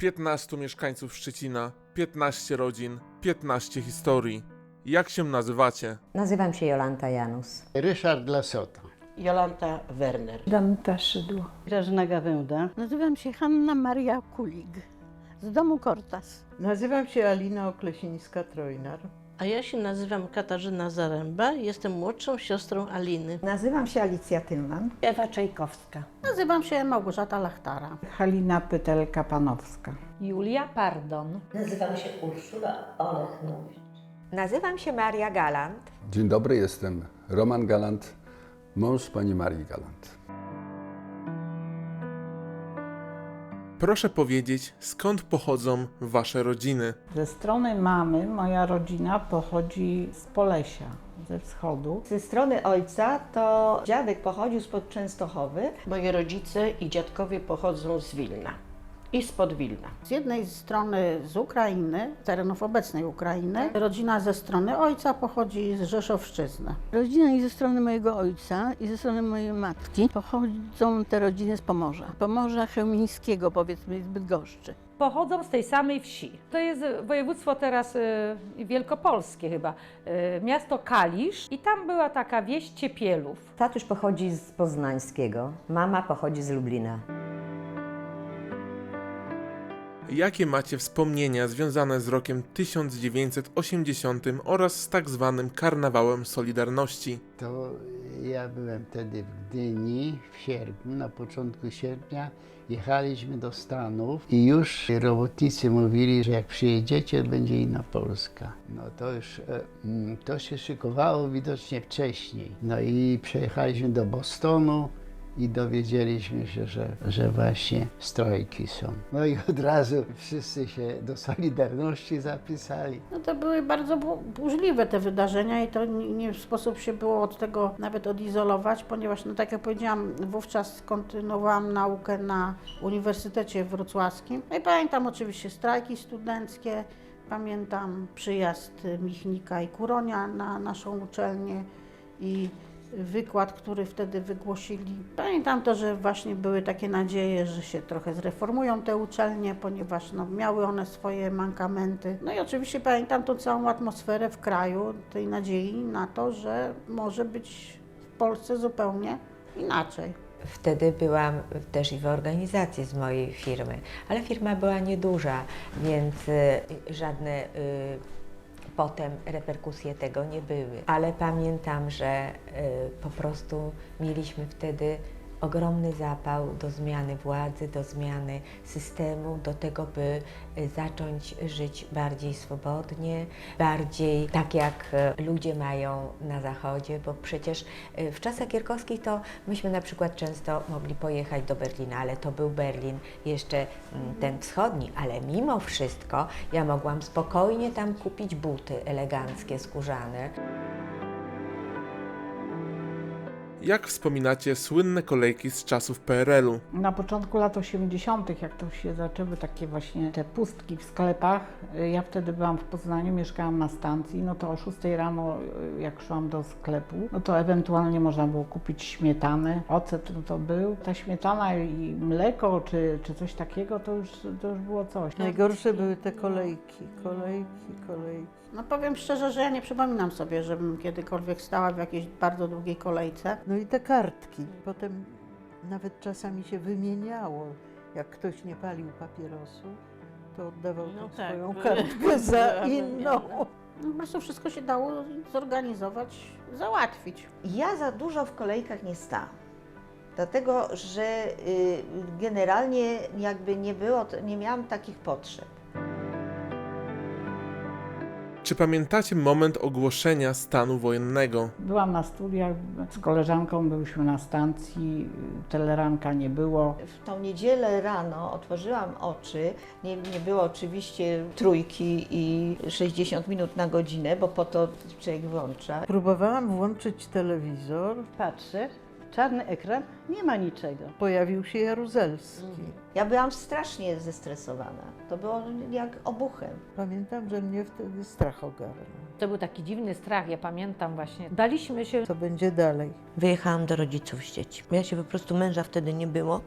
15 mieszkańców Szczecina, 15 rodzin, 15 historii. Jak się nazywacie? Nazywam się Jolanta Janus. Ryszard Lasota. Jolanta Werner. Danuta Szydło. Grażyna Gawęda. Nazywam się Hanna Maria Kulig z domu Kortas. Nazywam się Alina Oklesińska-Trojnar. A ja się nazywam Katarzyna Zaręba, jestem młodszą siostrą Aliny. Nazywam się Alicja Tylman. Ewa Czajkowska. Nazywam się Małgorzata Lachtara. Halina Pytelka-Panowska. Julia Pardon. Nazywam się Urszula Olechnowicz. Nazywam się Maria Galant. Dzień dobry, jestem Roman Galant, mąż pani Marii Galant. Proszę powiedzieć, skąd pochodzą wasze rodziny? Ze strony mamy moja rodzina pochodzi z Polesia, ze wschodu. Ze strony ojca to dziadek pochodził spod Częstochowy. Moi rodzice i dziadkowie pochodzą z Wilna i spod Wilna. Z jednej strony z Ukrainy, z terenów obecnej Ukrainy. Rodzina ze strony ojca pochodzi z Rzeszowszczyzny. Rodzina i ze strony mojego ojca i ze strony mojej matki pochodzą te rodziny z Pomorza. Pomorza Chełmińskiego, powiedzmy, z Bydgoszczy. Pochodzą z tej samej wsi. To jest województwo teraz y, wielkopolskie chyba. Y, miasto Kalisz i tam była taka wieś Ciepielów. Tatuś pochodzi z Poznańskiego, mama pochodzi z Lublina. Jakie macie wspomnienia związane z rokiem 1980 oraz z tak zwanym Karnawałem Solidarności? To ja byłem wtedy w Gdyni w sierpniu, na początku sierpnia. Jechaliśmy do Stanów i już robotnicy mówili, że jak przyjedziecie, będzie inna Polska. No to już e, mm, to się szykowało widocznie wcześniej. No i przejechaliśmy do Bostonu i dowiedzieliśmy się, że, że właśnie strajki są. No i od razu wszyscy się do Solidarności zapisali. No to były bardzo bu- burzliwe te wydarzenia i to nie, nie sposób się było od tego nawet odizolować, ponieważ, no tak jak powiedziałam, wówczas kontynuowałam naukę na Uniwersytecie Wrocławskim. No i pamiętam oczywiście strajki studenckie, pamiętam przyjazd Michnika i Kuronia na naszą uczelnię i wykład, który wtedy wygłosili. Pamiętam to, że właśnie były takie nadzieje, że się trochę zreformują te uczelnie, ponieważ no, miały one swoje mankamenty. No i oczywiście pamiętam tą całą atmosferę w kraju, tej nadziei na to, że może być w Polsce zupełnie inaczej. Wtedy byłam też i w organizacji z mojej firmy, ale firma była nieduża, więc y, żadne y, potem reperkusje tego nie były. Ale pamiętam, że y, po prostu mieliśmy wtedy ogromny zapał do zmiany władzy, do zmiany systemu, do tego, by y, zacząć żyć bardziej swobodnie, bardziej tak jak y, ludzie mają na zachodzie, bo przecież y, w czasach Gierkowskich to myśmy na przykład często mogli pojechać do Berlina, ale to był Berlin jeszcze mm, ten wschodni, ale mimo wszystko ja mogłam spokojnie tam kupić buty eleganckie, skórzane. Jak wspominacie słynne kolejki z czasów PRL-u? Na początku lat 80., jak to się zaczęły takie właśnie te pustki w sklepach, y, ja wtedy byłam w Poznaniu, mieszkałam na stacji, no to o 6 rano, y, jak szłam do sklepu, no to ewentualnie można było kupić śmietanę, ocet no to był. Ta śmietana i mleko, czy, czy coś takiego, to już, to już było coś. Najgorsze były te kolejki, kolejki, kolejki. No powiem szczerze, że ja nie przypominam sobie, żebym kiedykolwiek stała w jakiejś bardzo długiej kolejce. No i te kartki. Potem nawet czasami się wymieniało. Jak ktoś nie palił papierosu, to oddawał No tą tak, swoją były- kartkę za była inną. wymiana. No, po prostu wszystko się dało zorganizować, załatwić. Ja za dużo w kolejkach nie stałam. Dlatego, że y, generalnie jakby nie było, nie miałam takich potrzeb. Czy pamiętacie moment ogłoszenia stanu wojennego? Byłam na studiach z koleżanką, byliśmy na stacji, teleranka nie było. W tą niedzielę rano otworzyłam oczy. Nie, nie było oczywiście trójki i 60 minut na godzinę, bo po to człowiek włącza. Próbowałam włączyć telewizor, Patrzę, czarny ekran, nie ma niczego. pojawił się Jaruzelski. Ja byłam strasznie zestresowana. To było jak obuchem. Pamiętam, że mnie wtedy strach ogarnął. To był taki dziwny strach, ja pamiętam właśnie. Daliśmy się Co będzie dalej? Wyjechałam do rodziców z dziećmi. Ja się po prostu męża wtedy nie było.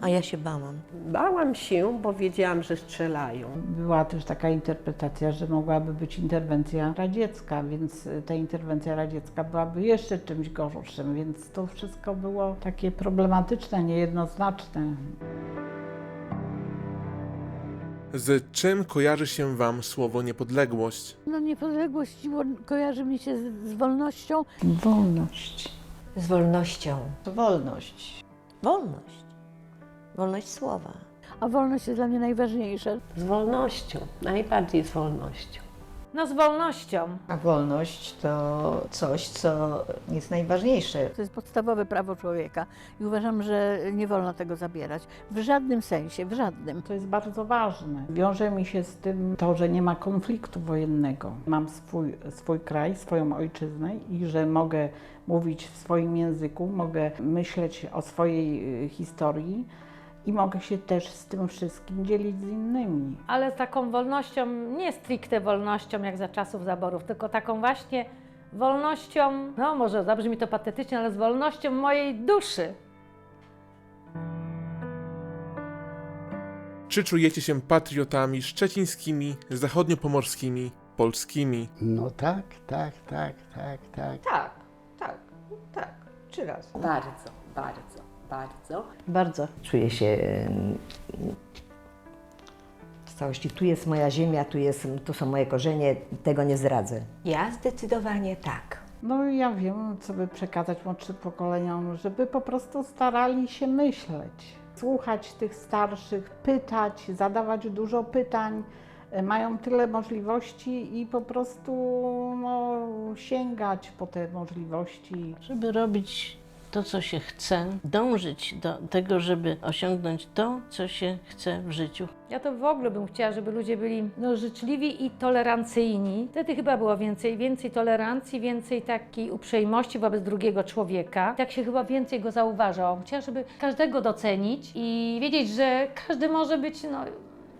A ja się bałam. Bałam się, bo wiedziałam, że strzelają. Była też taka interpretacja, że mogłaby być interwencja radziecka, więc y, ta interwencja radziecka byłaby jeszcze czymś gorszym, więc to wszystko było takie problematyczne, niejednoznaczne. Z czym kojarzy się Wam słowo niepodległość? No niepodległość kojarzy mi się z, z wolnością. Wolność. Z wolnością. Wolność. Wolność. Wolność słowa. A wolność jest dla mnie najważniejsza. Z wolnością, najbardziej z wolnością. No z wolnością. A wolność to coś, co jest najważniejsze. To jest podstawowe prawo człowieka i uważam, że nie wolno tego zabierać. W żadnym sensie, w żadnym. To jest bardzo ważne. Wiąże mi się z tym to, że nie ma konfliktu wojennego. Mam swój, swój kraj, swoją ojczyznę i że mogę mówić w swoim języku, mogę myśleć o swojej y, historii i mogę się też z tym wszystkim dzielić z innymi. Ale z taką wolnością, nie stricte wolnością jak za czasów zaborów, tylko taką właśnie wolnością, no może zabrzmi to patetycznie, ale z wolnością mojej duszy. Czy czujecie się patriotami szczecińskimi, zachodniopomorskimi, polskimi? No tak, tak, tak, tak, tak. Tak, tak, tak. Trzy razy. Bardzo, bardzo, bardzo. Bardzo. Czuję się w całości. Tu jest moja ziemia, tu, jest, tu są moje korzenie, tego nie zdradzę. Ja zdecydowanie tak. No i ja wiem, co by przekazać młodszym pokoleniom, żeby po prostu starali się myśleć, słuchać tych starszych, pytać, zadawać dużo pytań. Mają tyle możliwości i po prostu no, sięgać po te możliwości. Żeby robić to, co się chce, dążyć do tego, żeby osiągnąć to, co się chce w życiu. Ja to w ogóle bym chciała, żeby ludzie byli no, życzliwi i tolerancyjni. Wtedy chyba było więcej, więcej tolerancji, więcej takiej uprzejmości wobec drugiego człowieka. Tak się chyba więcej go zauważa. Chciała, żeby każdego docenić i wiedzieć, że każdy może być, no,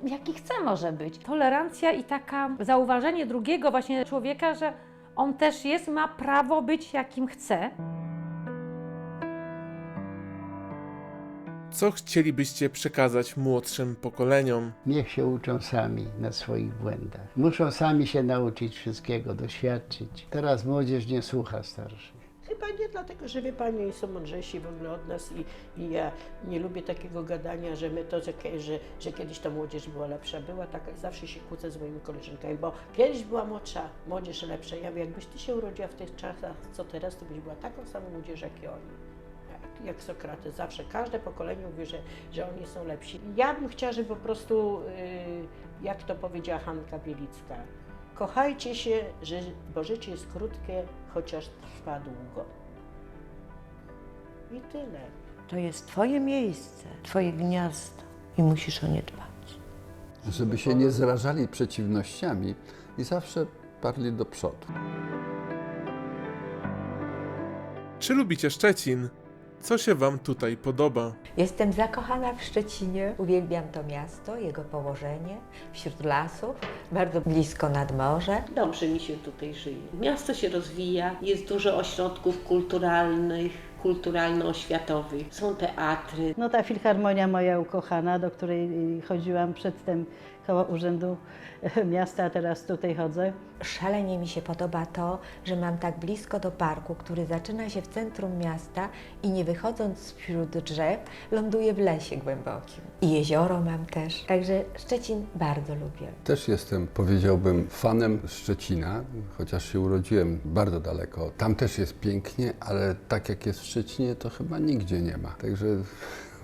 jaki chce może być. Tolerancja i taka zauważenie drugiego właśnie człowieka, że on też jest, ma prawo być jakim chce. Co chcielibyście przekazać młodszym pokoleniom? Niech się uczą sami na swoich błędach. Muszą sami się nauczyć wszystkiego, doświadczyć. Teraz młodzież nie słucha starszych. Chyba nie dlatego, że wie Pani, oni są mądrzejsi w ogóle od nas i, i ja nie lubię takiego gadania, że my to, że, że, że kiedyś ta młodzież była lepsza. Była taka, zawsze się kłócę z moimi koleżankami, bo kiedyś była młodsza, młodzież lepsza. Ja mówię, jakbyś Ty się urodziła w tych czasach, co teraz, to byś była taką samą młodzież, jak i oni. Jak, Sokrates, zawsze każde pokolenie mówi, że, że oni są lepsi. Ja bym chciała, żeby po prostu, yy, jak to powiedziała Hanka Bielicka, kochajcie się, że, bo życie jest krótkie, chociaż trwa długo. I tyle. To jest Twoje miejsce, Twoje gniazdo i musisz o nie dbać. Żeby się nie zrażali przeciwnościami i zawsze parli do przodu. Czy lubicie Szczecin? Co się Wam tutaj podoba? Jestem zakochana w Szczecinie. Uwielbiam to miasto, jego położenie wśród lasów, bardzo blisko nad morze. Dobrze mi się tutaj żyje. Miasto się rozwija, jest dużo ośrodków kulturalnych, kulturalno-oświatowych, są teatry. No ta filharmonia moja ukochana, do której chodziłam przedtem koło Urzędu Miasta, a teraz tutaj chodzę. Szalenie mi się podoba to, że mam tak blisko do parku, który zaczyna się w centrum miasta i nie wychodząc wśród drzew, ląduje w lesie głębokim. I jezioro mam też. Także Szczecin bardzo lubię. Też jestem, powiedziałbym, fanem Szczecina, chociaż się urodziłem bardzo daleko. Tam też jest pięknie, ale tak jak jest w Szczecinie, to chyba nigdzie nie ma. Także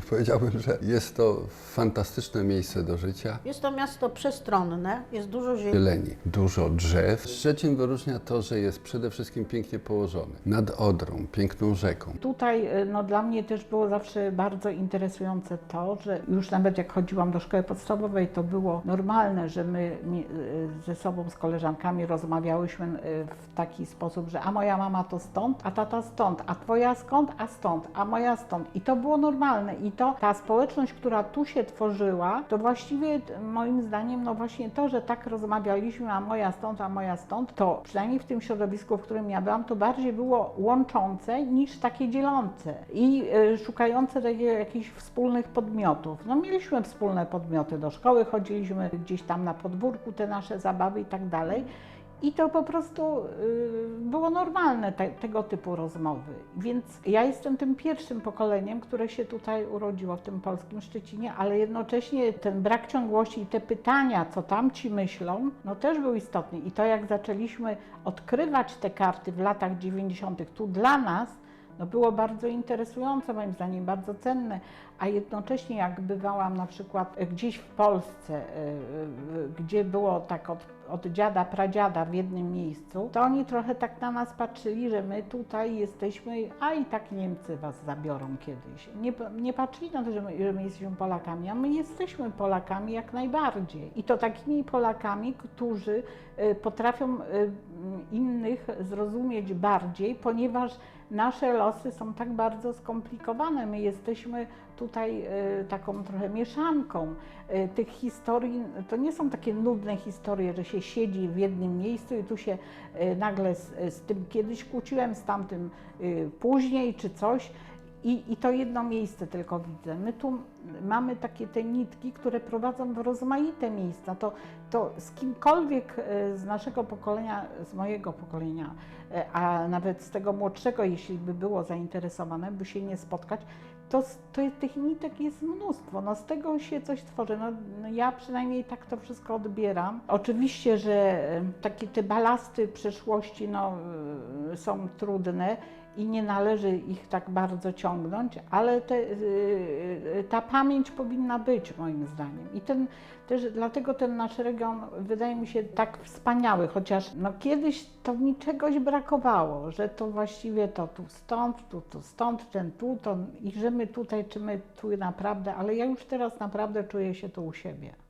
powiedziałbym, że jest to fantastyczne miejsce do życia. Jest to miasto przestronne, jest dużo ziemi. Zieleni, dużo drzew. Szczecin wyróżnia to, że jest przede wszystkim pięknie położony. Nad Odrą, piękną rzeką. Tutaj y, no, dla mnie też było zawsze bardzo interesujące to, że już nawet jak chodziłam do szkoły podstawowej, to było normalne, że my y, ze sobą, z koleżankami rozmawiałyśmy y, w taki sposób, że a moja mama to stąd, a tata stąd, a twoja skąd, a stąd, a moja stąd. I to było normalne I to ta społeczność, która tu się tworzyła, to właściwie moim zdaniem, no właśnie to, że tak rozmawialiśmy, a moja stąd, a moja stąd, to przynajmniej w tym środowisku, w którym ja byłam, to bardziej było łączące niż takie dzielące i y, szukające takich jakichś wspólnych podmiotów. No mieliśmy wspólne podmioty, do szkoły chodziliśmy gdzieś tam na podwórku, te nasze zabawy i tak dalej. I to po prostu y, było normalne, te, tego typu rozmowy. Więc ja jestem tym pierwszym pokoleniem, które się tutaj urodziło w tym polskim Szczecinie, ale jednocześnie ten brak ciągłości i te pytania, co tamci myślą, no też był istotny. I to jak zaczęliśmy odkrywać te karty w latach 90. tu dla nas, no było bardzo interesujące, moim zdaniem bardzo cenne, a jednocześnie jak bywałam na przykład gdzieś w Polsce, y, gdzie było tak od, od dziada, pradziada w jednym miejscu, to oni trochę tak na nas patrzyli, że my tutaj jesteśmy, a i tak Niemcy was zabiorą kiedyś. Nie, nie patrzyli na to, że my, że my jesteśmy Polakami, a my jesteśmy Polakami jak najbardziej. I to takimi Polakami, którzy y, potrafią y, innych zrozumieć bardziej, ponieważ nasze losy są tak bardzo skomplikowane. My jesteśmy tutaj y, taką trochę mieszanką y, tych historii. To nie są takie nudne historie, że się siedzi w jednym miejscu i tu się y, nagle z, z tym kiedyś kłóciłem, z tamtym później czy coś. I, I to jedno miejsce tylko widzę. My tu mamy takie te nitki, które prowadzą w rozmaite miejsca. To, to z kimkolwiek e, z naszego pokolenia, z mojego pokolenia, e, a nawet z tego młodszego, jeśli by było zainteresowane, by się nie spotkać, to, to jest, tych nitek jest mnóstwo. No, z tego się coś tworzy. No, no, ja przynajmniej tak to wszystko odbieram. Oczywiście, że e, takie te balasty przeszłości no, są trudne i nie należy ich tak bardzo ciągnąć, ale te, y, ta pamięć powinna być moim zdaniem. I ten, też dlatego ten nasz region wydaje mi się tak wspaniały, chociaż no kiedyś to mi czegoś brakowało, że to właściwie to tu stąd, tu, tu stąd, ten tu, to i że my tutaj, czy my tu naprawdę, ale ja już teraz naprawdę czuję się tu u siebie.